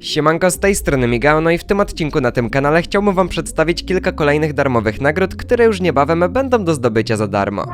Siemanko, z tej strony Migao, no i w tym odcinku na tym kanale chciałbym wam przedstawić kilka kolejnych darmowych nagród, które już niebawem będą do zdobycia za darmo.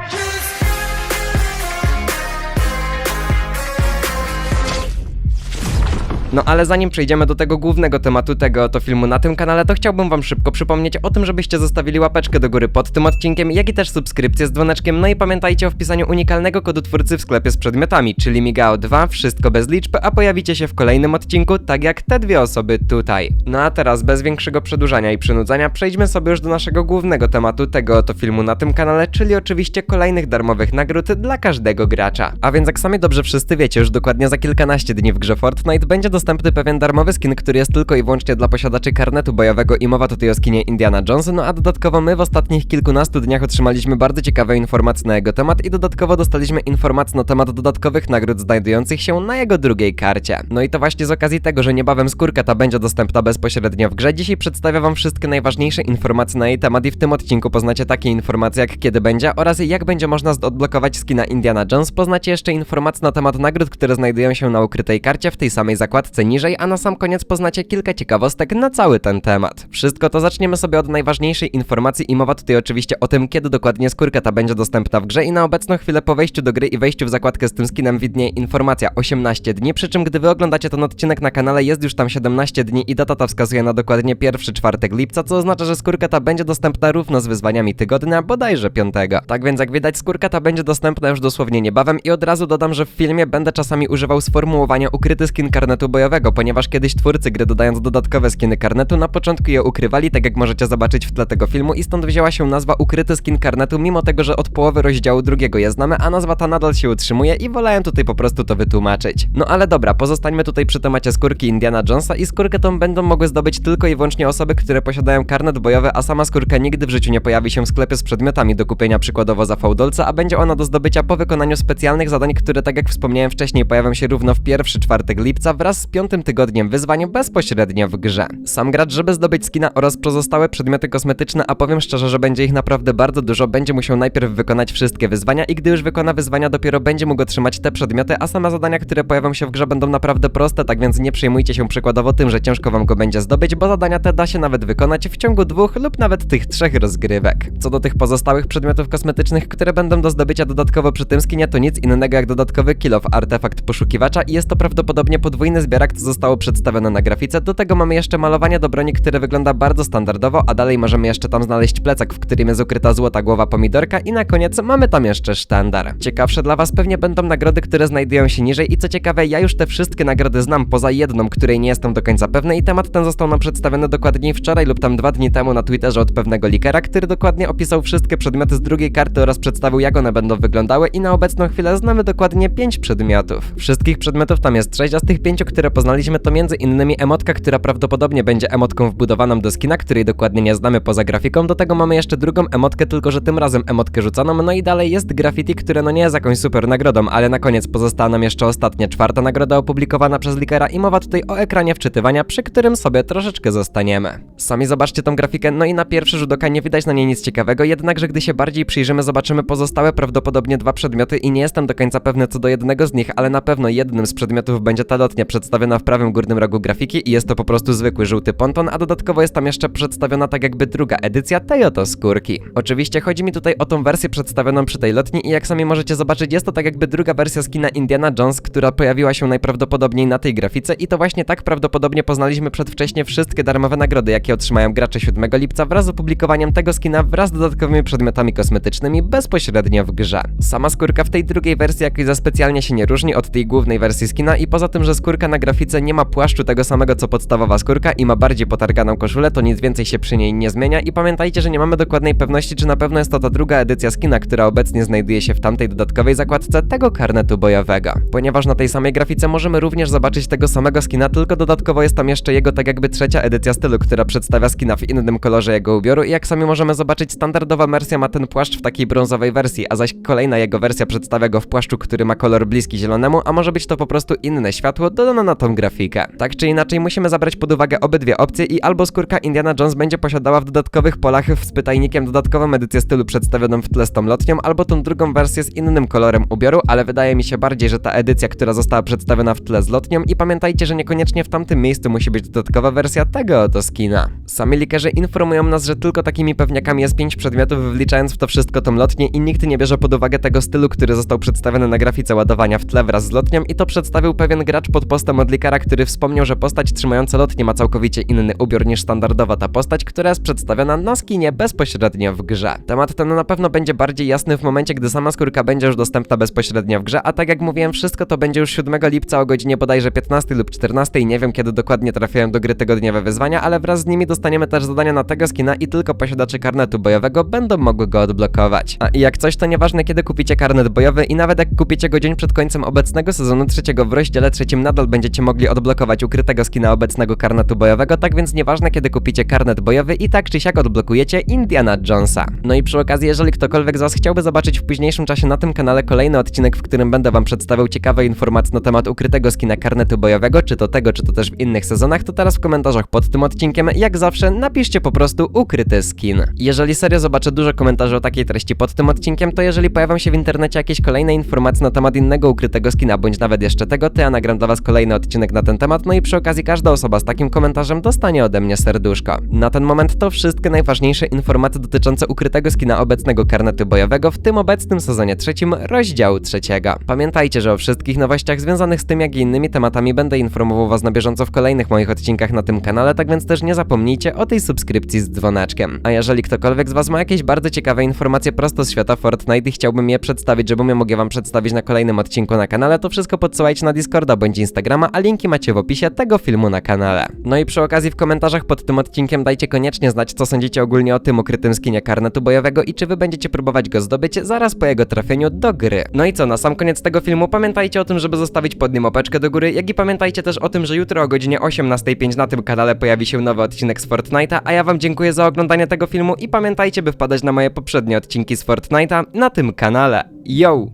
No ale zanim przejdziemy do tego głównego tematu tego oto filmu na tym kanale, to chciałbym wam szybko przypomnieć o tym, żebyście zostawili łapeczkę do góry pod tym odcinkiem, jak i też subskrypcję z dzwoneczkiem, no i pamiętajcie o wpisaniu unikalnego kodu twórcy w sklepie z przedmiotami, czyli Migao2, wszystko bez liczb, a pojawicie się w kolejnym odcinku, tak jak te dwie osoby tutaj. No a teraz bez większego przedłużania i przynudzania przejdźmy sobie już do naszego głównego tematu tego oto filmu na tym kanale, czyli oczywiście kolejnych darmowych nagród dla każdego gracza. A więc jak sami dobrze wszyscy wiecie, już dokładnie za kilkanaście dni w grze Fortnite będzie dostępny pewien darmowy skin, który jest tylko i wyłącznie dla posiadaczy karnetu bojowego i mowa tutaj o skinie Indiana Jonesa, no a dodatkowo my w ostatnich kilkunastu dniach otrzymaliśmy bardzo ciekawe informacje na jego temat i dodatkowo dostaliśmy informacje na temat dodatkowych nagród znajdujących się na jego drugiej karcie. No i to właśnie z okazji tego, że niebawem skórka ta będzie dostępna bezpośrednio w grze, dzisiaj przedstawię wam wszystkie najważniejsze informacje na jej temat i w tym odcinku poznacie takie informacje jak kiedy będzie oraz jak będzie można odblokować skina Indiana Jones. Poznacie jeszcze informacje na temat nagród, które znajdują się na ukrytej karcie w tej samej zakładce niżej, a na sam koniec poznacie kilka ciekawostek na cały ten temat. Wszystko to zaczniemy sobie od najważniejszej informacji i mowa tutaj oczywiście o tym, kiedy dokładnie skórka ta będzie dostępna w grze i na obecną chwilę po wejściu do gry i wejściu w zakładkę z tym skinem widnieje informacja 18 dni, przy czym gdy wy oglądacie ten odcinek na kanale jest już tam 17 dni i data ta wskazuje na dokładnie pierwszy czwartek lipca, co oznacza, że skórka ta będzie dostępna równo z wyzwaniami tygodnia, bodajże 5. Tak więc jak widać skórka ta będzie dostępna już dosłownie niebawem i od razu dodam, że w filmie będę czasami używał sformułowania ukryty skin karnetu bojowego, ponieważ kiedyś twórcy gry dodając dodatkowe skiny karnetu na początku je ukrywali, tak jak możecie zobaczyć w tle tego filmu i stąd wzięła się nazwa ukryty skin karnetu, mimo tego, że od połowy rozdziału drugiego je znamy, a nazwa ta nadal się utrzymuje i wolałem tutaj po prostu to wytłumaczyć. No ale dobra, pozostańmy tutaj przy temacie skórki Indiana Jonesa i skórkę tą będą mogły zdobyć tylko i wyłącznie osoby, które posiadają karnet bojowy, a sama skórka nigdy w życiu nie pojawi się w sklepie z przedmiotami do kupienia przykładowo za fałdolca, a będzie ona do zdobycia po wykonaniu specjalnych zadań, które tak jak wspomniałem wcześniej pojawią się równo w pierwszy czwartek lipca wraz z piątym tygodniem wyzwań bezpośrednio w grze. Sam gracz, żeby zdobyć skina oraz pozostałe przedmioty kosmetyczne, a powiem szczerze, że będzie ich naprawdę bardzo dużo, będzie musiał najpierw wykonać wszystkie wyzwania i gdy już wykona wyzwania, dopiero będzie mógł otrzymać te przedmioty, a same zadania, które pojawią się w grze będą naprawdę proste, tak więc nie przejmujcie się przykładowo tym, że ciężko wam go będzie zdobyć, bo zadania te da się nawet wykonać w ciągu dwóch lub nawet tych trzech rozgrywek. Co do tych pozostałych przedmiotów kosmetycznych, które będą do zdobycia dodatkowo przy tym skinie, to nic innego jak dodatkowy kill of artefakt poszukiwacza i jest to prawdopodobnie podwójny zbierak, co zostało przedstawione na grafice. Do tego mamy jeszcze malowanie do broni, które wygląda bardzo standardowo, a dalej możemy jeszcze tam znaleźć plecak, w którym jest ukryta złota głowa pomidorka i na koniec mamy tam jeszcze sztandar. Ciekawsze dla was pewnie będą nagrody, które znajdują się niżej i co ciekawe, ja już te wszystkie nagrody znam, poza jedną, której nie jestem do końca pewny i temat ten został nam przedstawiony dokładniej wczoraj lub tam dwa dni temu na Twitterze od pewnego likera, który dokładnie opisał wszystkie przedmioty z drugiej karty oraz przedstawił jak one będą wyglądały i na obecną chwilę znamy dokładnie 5 przedmiotów. Wszystkich przedmiotów tam jest 6, a z tych 5, które poznaliśmy to między innymi emotka, która prawdopodobnie będzie emotką wbudowaną do skina, której dokładnie nie znamy poza grafiką. Do tego mamy jeszcze drugą emotkę, tylko że tym razem emotkę rzuconą. No i dalej jest graffiti, które no nie jest jakąś super nagrodą, ale na koniec pozostała nam jeszcze ostatnia, czwarta nagroda opublikowana przez Likera i mowa tutaj o ekranie wczytywania, przy którym sobie troszeczkę zostaniemy. Sami zobaczcie tą grafikę, no i na pierwszy rzut oka nie widać na niej nic ciekawego, jednakże gdy się bardziej przyjrzymy, zobaczymy pozostałe prawdopodobnie dwa przedmioty i nie jestem do końca pewny co do jednego z nich, ale na pewno jednym z przedmiotów będzie ta lotnia przedstawiona w prawym górnym rogu grafiki i jest to po prostu zwykły żółty ponton, a dodatkowo jest tam jeszcze przedstawiona tak jakby druga edycja tej oto skórki. Oczywiście chodzi mi tutaj o tą wersję przedstawioną przy tej lotni i jak sami możecie zobaczyć jest to tak jakby druga wersja skina Indiana Jones, która pojawiła się najprawdopodobniej na tej grafice i to właśnie tak prawdopodobnie poznaliśmy przedwcześnie wszystkie darmowe nagrody, jakie otrzymają gracze 7 lipca wraz z opublikowaniem tego skina wraz z dodatkowymi przedmiotami kosmetycznymi bezpośrednio w grze. Sama skórka w tej drugiej wersji jakoś za specjalnie się nie różni od tej głównej wersji skina i poza tym, że skórka na grafice nie ma płaszczu tego samego co podstawowa skórka i ma bardziej potarganą koszulę, to nic więcej się przy niej nie zmienia i pamiętajcie, że nie mamy dokładnej pewności, czy na pewno jest to ta druga edycja skina, która obecnie znajduje się w tamtej dodatkowej zakładce tego karnetu bojowego. Ponieważ na tej samej grafice możemy również zobaczyć tego samego skina, tylko dodatkowo jest tam jeszcze jego tak jakby trzecia edycja stylu, która przedstawia skina w innym kolorze jego ubioru i jak sami możemy zobaczyć, standardowa wersja ma ten płaszcz w takiej brązowej wersji, a zaś kolejna jego wersja przedstawia go w płaszczu, który ma kolor bliski zielonemu, a może być to po prostu inne światło dodane na tą grafikę. Tak czy inaczej musimy zabrać pod uwagę obydwie opcje i albo skórka Indiana Jones będzie posiadała w dodatkowych polach z pytajnikiem dodatkową edycję stylu przedstawioną w tle z tą lotnią, albo tą drugą wersję z innym kolorem ubioru, ale wydaje mi się bardziej, że ta edycja, która została przedstawiona w tle z lotnią i pamiętajcie, że niekoniecznie w tamtym miejscu musi być dodatkowa wersja tego oto skina. Sami likerzy informują nas, że tylko takimi pewniakami jest 5 przedmiotów, wliczając w to wszystko tą lotnię i nikt nie bierze pod uwagę tego stylu, który został przedstawiony na grafice ładowania w tle wraz z lotnią i to przedstawił pewien gracz pod postem od likara, który wspomniał, że postać trzymająca lotnię ma całkowicie inny ubiór niż standardowa ta postać, która jest przedstawiona na skinie bezpośrednio w grze. Temat ten na pewno będzie bardziej jasny w momencie, gdy sama skórka będzie już dostępna bezpośrednio w grze, a tak jak mówiłem, wszystko to będzie już 7 lipca o godzinie bodajże 15 lub 14, nie wiem kiedy dokładnie trafiają do gry tygodniowe wyzwania, ale wraz z nimi dostaniemy też zadania na tego skina i tylko posiadacze karnetu bojowego będą mogły go odblokować. A i jak coś to nieważne kiedy kupicie karnet bojowy i nawet jak kupicie go dzień przed końcem obecnego sezonu trzeciego w rozdziale trzecim nadal będziecie mogli odblokować ukrytego skina obecnego karnetu bojowego, tak więc nieważne kiedy kupicie karnet bojowy i tak czy siak odblokujecie Indiana Jonesa. No i przy okazji, jeżeli ktokolwiek z was chciałby zobaczyć w późniejszym czasie na tym kanale kolejny odcinek, w którym będę wam przedstawiał ciekawe informacje na temat ukrytego skina karnetu bojowego, czy to tego, czy to też w innych sezonach, to teraz w komentarzach pod tym odcinkiem, jak zawsze, napiszcie po prostu ukryty skin. Jeżeli serio zobaczę dużo komentarzy o takiej treści pod tym odcinkiem, to jeżeli pojawią się w internecie jakieś kolejne informacje na temat innego ukrytego skina, bądź nawet jeszcze tego, to ja nagram dla was kolejny odcinek na ten temat, no i przy okazji każda osoba z takim komentarzem dostanie ode mnie serduszko. Na ten moment to wszystkie najważniejsze informacje dotyczące ukrytego skina obecnego karnetu bojowego w tym obecnym sezonie trzecim rozdziału trzeciego. Pamiętajcie, że o wszystkich nowościach związanych z tym, jak i innymi tematami będę informował was na bieżąco w kolejnych moich odcinkach na tym kanale, tak więc też nie zapomnijcie o tej subskrypcji z dzwoneczkiem. A jeżeli ktokolwiek z was ma jakieś bardzo ciekawe informacje prosto z świata Fortnite i chciałbym je przedstawić, żebym je mogła wam przedstawić na kolejnym odcinku na kanale, to wszystko podsyłajcie na Discorda bądź Instagrama, a linki macie w opisie tego filmu na kanale. No i przy okazji w komentarzach pod tym odcinkiem dajcie koniecznie znać, co sądzicie ogólnie o tym ukrytym skinie karnetu bojowego i czy wy będziecie próbować go zdobyć zaraz po jego trafieniu do gry. No i co, na sam koniec tego filmu pamiętajcie o tym, żeby zostawić pod nim opeczkę do góry, jak i pamiętajcie też o tym, że jutro o godzinie 18.05 na tym kanale pojawi się nowy odcinek z Fortnite'a, a ja wam dziękuję za oglądanie tego filmu i pamiętajcie, by wpadać na moje poprzednie odcinki z Fortnite'a na tym kanale. Yo!